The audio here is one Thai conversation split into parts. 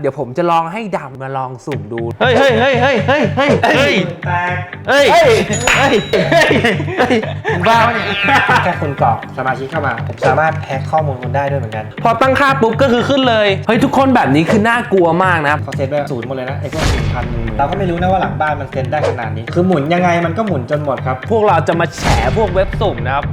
เดี๋ยวผมจะลองให้ดำมาลองสุ่มดู เฮ้ยเฮ้ยเฮ้ยเฮ้ยเฮ้ยเฮ้ยเฮ้ยแตกเฮ้ยเฮ้ยเฮ้ยเฮ้ยมึงบ้าปะเนี่ยแค่คุณกรอกสมาชิกเข้ามา ผมสามารถแฮ็กข้อมูลคุณได้ด้วยเหมือนกันพอตั้งค่าปุ๊บก็คือขึ้นเลย เฮ้ยทุกคนแบบนี้คือน่ากลัวมากนะครับ เขาเซตไว้ศูนย์หมดเลยนะไอ้พวกหนึ่งพันเราก็ไม่รู้นะว่าหลังบ้านมันเซตได้ขนาดนี้ คือหมุนยังไงมันก็หมุนจนหมดครับ พวกเราจะมาแฉพวกเว็บสุ่มนะครับ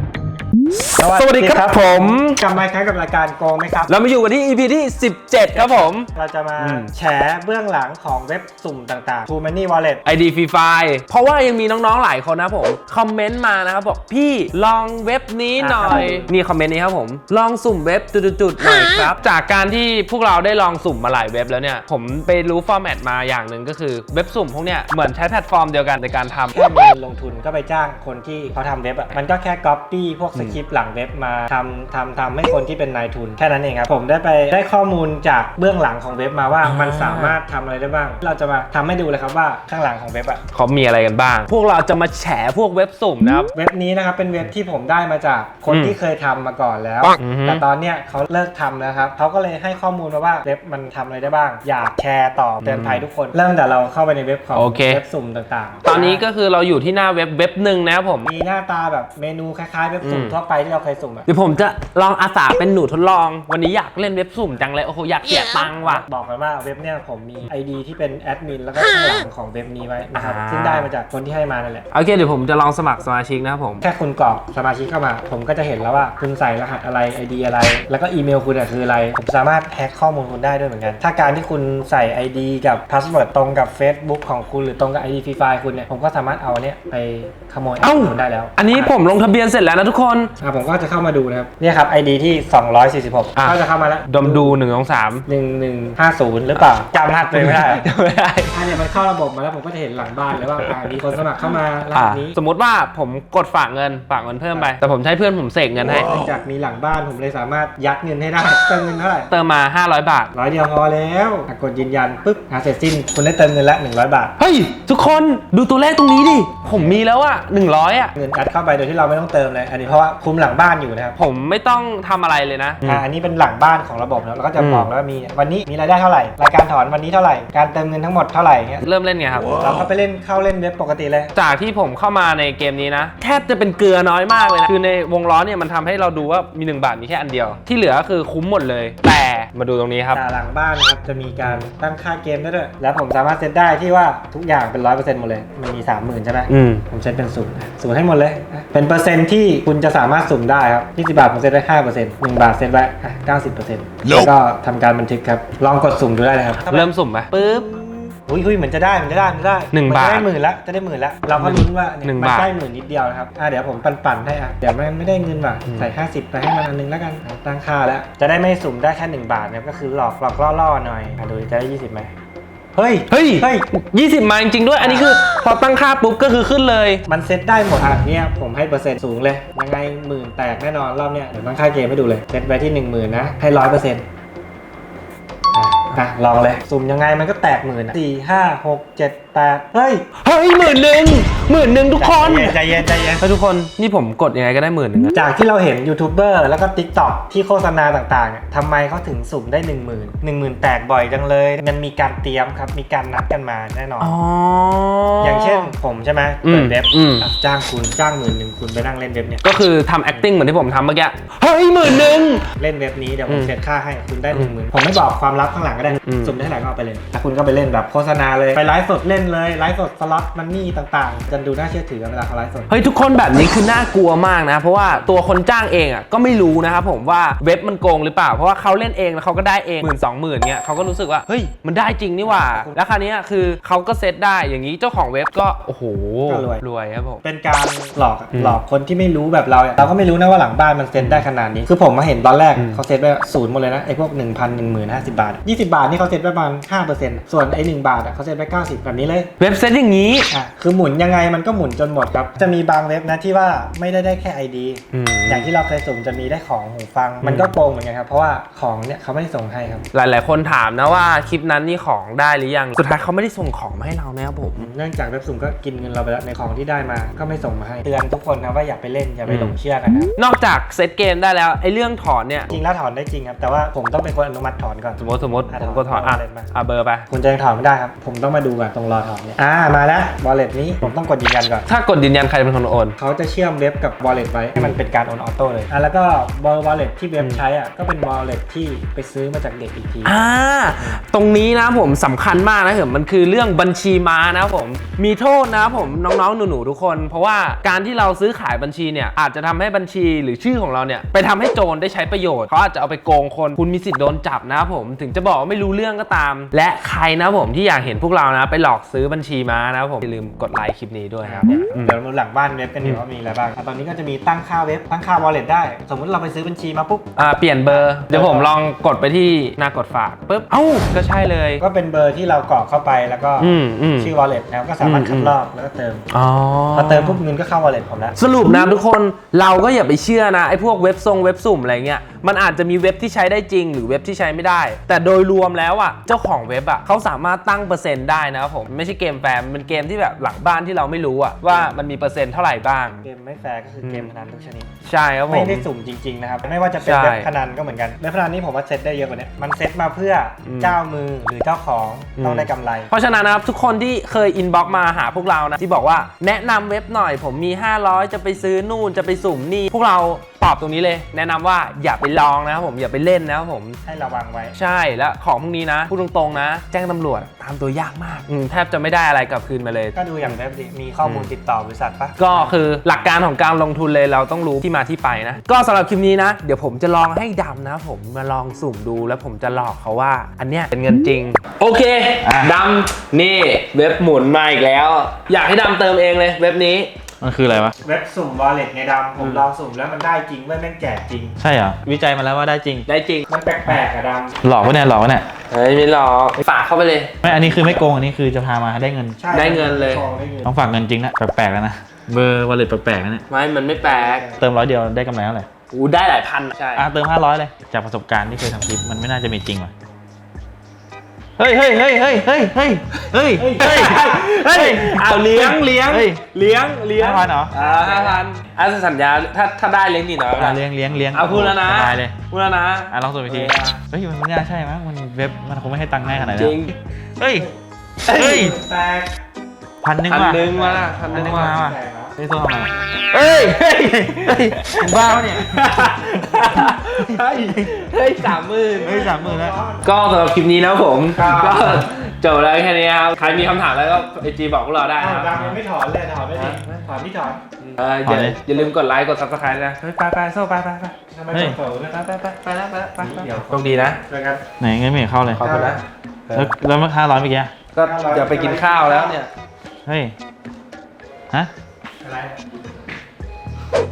สวัสดีครับผม กลับมาอีกครั้งกับรายการโกงไหมครับ เรามาอยู่กันที่ EP ที่ 17 ครับผม เราจะมาอืม แฉเบื้องหลังของเว็บสุ่มต่างๆ True Money Wallet ID Free Fire เพราะว่ายังมีน้องๆหลายคนนะผม คอมเมนต์มานะครับบอกพี่ลองเว็บนี้หน่อย นี่คอมเมนต์นี้ครับผม ลองสุ่มเว็บจุดๆๆหน่อยครับ จากการที่พวกเราได้ลองสุ่มมาหลายเว็บแล้วเนี่ย ผมไปรู้ฟอร์แมตมาอย่างหนึ่งก็คือเว็บสุ่มพวกเนี้ยเหมือนใช้แพลตฟอร์มเดียวกันในการทำ แค่มีเงินลงทุนก็ไปจ้างคนที่เขาทำเว็บอะ มันก็แค่ก๊อปปี้พวกสคริปต์หลังเว็บมาทำทำทำให้คนที่เป็นนายทุนแค่นั้นเองครับผมได้ไปได้ข้อมูลจากเบื้องหลังของเว็บมาว่าอ่ามัมันสามารถทำอะไรได้บ้าง เราจะมาทำให้ดูเลยครับว่าข้างหลังของเว็บอะเขามีอะไรกันบ้าง พวกเราจะมาแฉพวกเว็บสุ่มนะครับ เว็บนี้นะครับเป็นเว็บที่ผมได้มาจากคนอืมที่เคยทำมาก่อนแล้ว อือฮึ แต่ตอนเนี้ยเขาเลิกทำแล้วครับเขาก็เลยให้ข้อมูลมาว่าเว็บมันทำอะไรได้บ้าง อยากแชร์ต่อเตือนภัยทุกคนเริ่มแต่เราเข้าไปในเว็บของโอเค เว็บสุ่มต่างๆ ตอนนี้ก็คือเราอยู่ที่หน้าเว็บเว็บหนึ่งนะครับผม มีหน้าตาแบบเมนูคล้ายๆเว็บสุ่มอืมทั่วไปที่เราเคยสุ่มอะเดี๋ยวผมจะลองอาสาเป็นหนูทดลอง วันนี้อยากเล่นเว็บสุ่มจังเลยโอ้โหอยากเสียตังค์ว่ะ บอกกันว่าเว็บเนี่ยผมมี ID ที่เป็นแอดมินแล้วก็ข้างหลังของเว็บนี้ไว้นะครับอ่า ซึ่งได้มาจากคนที่ให้มานั่นแหละ โอเคเดี๋ยวผมจะลองสมัครสมาชิกนะครับผม แค่คุณกรอกสมาชิกเข้ามา ผมก็จะเห็นแล้วว่าคุณใส่รหัสอะไร ID อะไร แล้วก็อีเมลคุณอะคืออะไร ผมสามารถแฮ็กข้อมูลคุณได้ด้วยเหมือนกัน ถ้าการที่คุณใส่ ID กับพาสเวิร์ดตรงกับ Facebook ของคุณหรือตรงกับ ID ฟรีไฟล์คุณเนี่ย ผมก็สามารถเอาเนี่ยไปขโมยเอ้า คุณได้แล้วอันนี้ผมลงทะเบียนเสร็จแล้วนะทุกคนอะผมก็จะเข้ามาดูนะครับเนี่ยครับ ID ที่ 246อะ ก็จะเข้ามาแล้วดมดู1นึ่งสองสามหนึ่งหนึ่งห้าศูนย์หรือเปล่าจำรหัสตัวเองไม่ได้ไม่ได้ อันเนี้ยมันเข้าระบบมาแล้วผมก็จะเห็นหลังบ้านเลยว่าอ่ามีคนสมัครเข้ามารหัอะสนี้ สมมติว่าผมกดฝากเงินฝากเงินเพิ่มไป แต่ผมใช้เพื่อนผมเสกเงินให้ เนื่องจากมีหลังบ้านผมเลยสามารถยัดเงินให้ได้ เติมเงินเท่าไหร่เติมมา 500 บาท ร้อยเดียวพอแล้วอะกดยืนยันปุ๊บอะเสร็จสิ้นคุณได้เติมเงินละ 100 บาท เฮ้ย ทุกคนดูตัวเลขตรงนี้ดิ ผมมีแล้วอะ100อะเงินอัดเข้าไปโดยที่เราไม่ต้องเติมเลย อันนี้เพราะว่าคุมหลังบ้านอยู่นะครับผมไม่ต้องทำอะไรเลยนะ อะอันนี้เป็นหลังบ้านของระบบนะแล้วก็จะอืมบอกแล้วว่ามีวันนี้มีรายได้เท่าไหร่รายการถอนวันนี้เท่าไหร่การเติมเงินทั้งหมดเท่าไหร่เงี้ยเริ่มเล่นไงครับ เราก็ไปเล่นเข้าเล่นเว็บปกติเลย จากที่ผมเข้ามาในเกมนี้นะ แทบจะเป็นเกลือน้อยมากเลยนะ คือในวงล้อเนี่ยมันทำให้เราดูว่ามี 1 บาทมีแค่อันเดียว ที่เหลือก็คือคุ้มหมดเลย แต่มาดูตรงนี้ครับ แต่หลังบ้านนะครับจะมีการตั้งค่าเกมได้ด้วย แล้วผมสามารถเซตได้ที่ว่าทุกอย่างเป็นร้อยเปอร์เซ็นต์หมดเลย มันมีสามหมื่นใช่ไหมอืม ผมเซตเป็นศูนย์ศูนย์ให้หมดเลยอะเป็นเปอร์เซ็นต์ที่คุณจะสามารถสุ่มได้ครับยี่สิบาทผมเซตไว้ห้าเปอร์เซ็นต์หนึ่งบาทเซตไว้เก้าสิบเปอร์เซ็นต์แล้วก็ทำการบันทึกครับ ลองกดสุ่มดูได้เลยครับเริ่มสุ่มไหมปึ๊บ อุ้ยอุ้ยเหมือนจะได้เหมือนจะได้เหมือนจะได้หนึ่งมัจะบาทได้หมื่นละจะได้หมื่นละเราก็ลุ้นว่าเยหนึ่งมันบาทได้หมื่นนิดเดียวนะครับอะเดี๋ยวผมปั่นๆให้อะเดี๋ยวไม่ไม่ได้เงินว่ะอืมใส่ 50 ไปให้มันอันนึงแล้วกันอะตั้งค่าแล้วจะได้ไม่สุ่มได้แค่หนึ่งบาทนะครับก็คือหลอกหลอกล่อๆหน่อยอะดูดิจะได้ยี่สิบไหม เฮ้ย เฮ้ยเฮ้ย ยี่สิบมาจริงๆด้วย อันนี้คือพอตั้งค่าปุ๊บก็คือขึ้นเลย มันเซ็ตได้หมดอะเนี่ยผมให้เปอร์เซ็นต์สูงเลย ยังไงหมื่นแตกแน่นอนรอบเนี้ยเดี๋ยวตั้งค่าเกมให้ดูเลย เซ็ตไว้ที่หนึ่งหมื่นนะ ให้ร้อยเปอร์เซ็นต์ อะลองเลย สุ่มยังไงมันก็แตกหมื่นอะสี่ห้าหกเจ็ดแปดเฮ้ย เฮ้ยหมื่นหนึ่งหมื่นหนึ่งทุกคนใจเย็นใจเย็นใจเย็น เฮ้ยทุกคนนี่ผมกดยังไงก็ได้หมื่นหนึ่งอะจากที่เราเห็นยูทูบเบอร์แล้วก็ t ิ k t o k ที่โฆษณาต่างๆเนี่ยทำไมเขาถึงสุ่มได้ 1 0 0 0 0 1 0,000 แตกบ่อยจังเลย มันมีการเตรียมครับ มีการนัดกันมาแน่นอน อ๋อออย่าง เช่นผมใช่ไหมอืมเปิดเว็บอืมอะจ้างคุณจ้างหมื่นหนึ่งคุณไปนั่งเล่นเว็บเนี่ยก็คือทำ acting เหมือนที่ผมทำเมื่อกี้ เฮ้ยหมื่นหนึ่ง เล่นเว็บนี้เดี๋ยวผอืมมเซ็ตค่าให้คุณได้หอืนึ่มงหมื่นผมไม่บอกความลับข้างหลังก็ได้อืม สุ่มได้เท่าไหร่ก็เอาไปเลยแล้วคุณก็ไปเล่นแบบโฆษณาเลยไปไลฟ์สดเล่นเลยไลฟ์สดสล็อตมันนี่ต่างๆจนดูน่าเชื่อถือกันเวลาเขาไลฟ์สด เฮ้ยทุกคนแบบนี้คือน่ากลัวมากนะ เพราะว่าตัวคนจ้างเองอะก็ไม่รู้นะครับผมว่าเว็บมันโกงหรือเปล่า เพราะว่าเขาเล่นเองแล้วเขาก็ได้เองหมื่นสองหมื่นเนี่ยเขาก็รู้สึกว่าเฮ้ยมันได้จริงนี่หว่า แล้วคราวเนี้ยคือเขาก็เซตได้อย่างนี้เจ้าของเว็บก็โอ้โหก็รวย รวยครับผม เป็นการหลอกอะอืมหลอกคนที่ไม่รู้แบบเราอะเราก็ไม่รู้นะว่าหลังบ้านมันเซ็ตได้ขนาดนี้ คือผมมาเห็นตอนแรกอืม เขาเซ็ตไว้ศูนย์หมดเลยนะไอ้พวก 1 0 0 0 1 0 0 0 50 บาท20 บาทนี่เขาเซ็ตไว้ประมาณ5%ส่วนไอ้1บาทอะเขาเซ็ตไว้90แบบนี้เลย เว็บเซตอย่างนี้ อะคือหมุนยังไงมันก็หมุนจนหมดครับ จะมีบางเว็บนะที่ว่าไม่ได้ได้แค่ ID อืม อย่างที่เราเคยสุ่มจะมีได้ของหูฟัง มันก็โกงเหมือนกันครับ เพราะว่าของเนี่ยเขาไม่ได้ส่งให้ครับหลาย ๆ คนถามนะว่าคลิปนั้นนี่ของได้หรือยัง สุดท้ายเขาไม่ได้ส่งของมาให้เรานะครับผม เนื่องจากเว็บสุ่มก็กินเงินเราไปแล้วในของที่ได้มาก็ไม่ส่งมาให้เตือนทุกคนนะว่าอย่าไปเล่นอย่าไปหลงเชื่อกันนะครับนอกจากเซตเกมได้แล้วไอ้เรื่องถอนเนี่ยจริงแล้วถอนได้จริงครับแต่ว่าผมต้องเป็นคนอนุมัติถอนก่อนสมมติสมมติอะผมกดถอนอะ wallet มาอะเบอร์ไปคุณจะยังถอนไม่ได้ครับผมต้องมาดูก่อนตรงรอถอนเนี่ยอ่ามาแล้ว wallet นี้ผมต้องกดยืนยันก่อนถ้ากดยืนยันใครเป็นคนโอนเขาจะเชื่อมเว็บกับ wallet ไว้ให้มันเป็นการโอนออโต้เลยอะแล้วก็ wallet ที่เว็บใช้อะก็เป็น wallet ที่ไปซื้อมาจากเด็กอีกทีอ่าตรงนี้นะผมสำคัญมากนะผมมันคือเรื่องบัญชีม้านะผมมีโทษนะผมน้องๆหนูๆทุกคน เพราะว่าการที่เราซื้อขายบัญชีเนี่ยอาจจะทำให้บัญชีหรือชื่อของเราเนี่ยไปทำให้โจรได้ใช้ประโยชน์เขาอาจจะเอาไปโกงคนคุณมีสิทธิ์โดนจับนะผมถึงจะบอกว่าไม่รู้เรื่องก็ตาม และใครนะผมที่อยากเห็นพวกเรานะ ไปหลอกซื้อบัญชีม้านะผมอย่าลืมกดไลค์คลิปนี้ด้วยครับอืมเดี๋ยวเราดูหลังบ้านเว็บกันดีว่ามีอะไรบ้างอะตอนนี้ก็จะมีตั้งค่าเว็บตั้งค่า wallet ได้ สมมุติเราไปซื้อบัญชีมาปุ๊บอ่าเปลี่ยนเบอร์เดี๋ยวผมลองกดไปที่หน้ากดฝากปุ๊บเอ้าก็ใช่เลย ก็เป็นเบอร์ที่เรากรอกเข้าไปแล้วก็อืมอืมชื่อ wallet นะครับก็สามารถอืมคัดลอกแล้วก็เติมอ๋อ พอเติมปุ๊บเงินก็เข้า wallet ผมแล้ว สรุปนะทุกคนเราก็อย่าไปเชื่อนะไอ้พวกเว็บทรงเว็บสุ่มอะไรเงี้ยมันอาจจะมีเว็บที่ใช้ได้จริง หรือเว็บที่ใช้ไม่ได้ แต่โดยรวมแล้วอะเจ้าของเว็บอะเขาสามารถตั้งเปอร์เซ็นต์ได้นะครับผมไม่ใช่เกมแฟร์มันเป็นเกมที่แบบหลังบ้านที่เราไม่รู้อะว่ามันมีเปอร์เซ็นต์เท่าไหร่บ้าง เกมไม่แฟร์ก็คือเกมพนันทุกชนิด ใช่ครับผมไม่ได้สุ่มจริงๆนะครับ ไม่ว่าจะเป็นใช่เว็บพนันก็เหมือนกันเว็บพนันนี่ผมว่าเซตได้เยอะกว่านี้มันเซตมาเพื่ออมเจ้ามือหรือเจ้าของอืมต้องได้กำไร เพราะฉะนั้นนะครับทุกคนที่เคยอินบ็อกมาหาพวกเรานะที่บอกว่าแนะนำเว็บหน่อย ผมมี 500 จะไปซื้อนู่นจะไปสุ่มนี่พวกเรา อบตรงนี้เลย แนะนำว่าอย่าไปลองนะครับผมอย่าไปเล่นนะครับผมให้ระวังไว้ ใช่แล้วของพวกนี้นะพูดตรงๆนะ แจ้งตำรวจตามตัวยากมากอืมแทบจะไม่ได้อะไรกลับคืนมาเลย ก็ดูอย่างเว็บดิมีข้อมูลติดต่อบริษัทปะก็คือหลักการของการลงทุนเลยเราต้องรู้ที่มาที่ไปนะ ก็สำหรับคลิปนี้นะ เดี๋ยวผมจะลองให้ดำนะผมมาลองสุ่มดูแล้วผมจะหลอกเขาว่า อันเนี้ยเป็นเงินจริง โอเคอะดำนี่เว็บหมุนมาอีกแล้ว อยากให้ดำเติมเองเลยเว็บนี้ มันคืออะไรวะ เว็บสุ่ม wallet ไงดำผมลองสุ่มแล้วมันได้จริงเว้ยแม่งแจกจริง ใช่เหรอ วิจัยมาแล้วว่าได้จริง ได้จริง มันแปลกๆอะดหลอกวะเนี่ยหลอกวะเนี่ยเฮ้ยไม่หลอกฝากเข้าไปเลย ไม่ อันนี้คือไม่โกง อันนี้คือจะพามาให้ได้เงินำใช่ได้เงินเลย ทองได้เงินต้องฝากเงินจริงนะ แปลกๆแล้วนะ เบอร์วอลเล็ตแปลกๆนะเนี่ย ไม่ มันไม่แปลกเติมร้อยเดียวได้กำไรเท่าไหร่อูได้หลายพัน ใช่ อะเติม500เลย จากประสบการณ์ที่เคยทำคลิปมันไม่น่าจะมีจริงว่ะ เฮ้ยเฮ้ยเฮ้ยเฮ้ยเฮ้ยเฮ้ยเฮ้ยเฮ้ยเฮ้ยเอาเลี้ยงเลี้ยงเฮ้ยเลี้ยงเลี้ยงห้าพันเหรออ่าห้าพันอะสัญญาถ้าถ้าได้เลี้ยงดีหน่อยอะเลี้ยงเลี้ยงเลี้ยงเอาพูดแล้วนะสบายเลยพูดแล้วนะอะลองตัวอีกทีเออเฮ้ยมันไม่น่าใช่มั้งมันเว็บมันคงไม่ให้ตังค์ง่ายขนาดจนั้นริงเฮ้ยเฮ้ยแปลกพันหนึ่งพันว่ะหนึ่งมาพัพันนหหนึ่นึ่งงมามาว่ะแปลก เนอะไม่ต้องทำอะไรเฮ้ยเฮ้ยเฮ้ยบ้าปะเนี่ย เฮ้ยเฮ้ยสามหมื่น เฮ้ยสามหมื่นแล้ว ก็สำหรับคลิปนี้นะครับผม ครับ ก็จบแล้วแค่นี้ครับ ใครมีคำถามอะไรก็ไอจีบอกพวกเราได้อ้าวนะครับ ดำยังไม่ถอนเลยถอนไม่ดิถอนที่ถอนเอออย่าอย่าลืมกดไลค์กด subscribe นะ เฮ้ยไปไปโซ่ไปไปไปทำไมเฮ้ยเปิดด้วยไปไปไปไปแล้วไปแล้วไปไปเดี๋ยวโชคดีนะ เจอกัน ไหนเงินไม่เห็นเข้าเลย ขอบคุณนะ แล้วแล้วห้าร้อยเมื่อกี้ก็เดี๋ยวไปกินข้าวแล้วเนี่ย เฮ้ย ฮะ 再来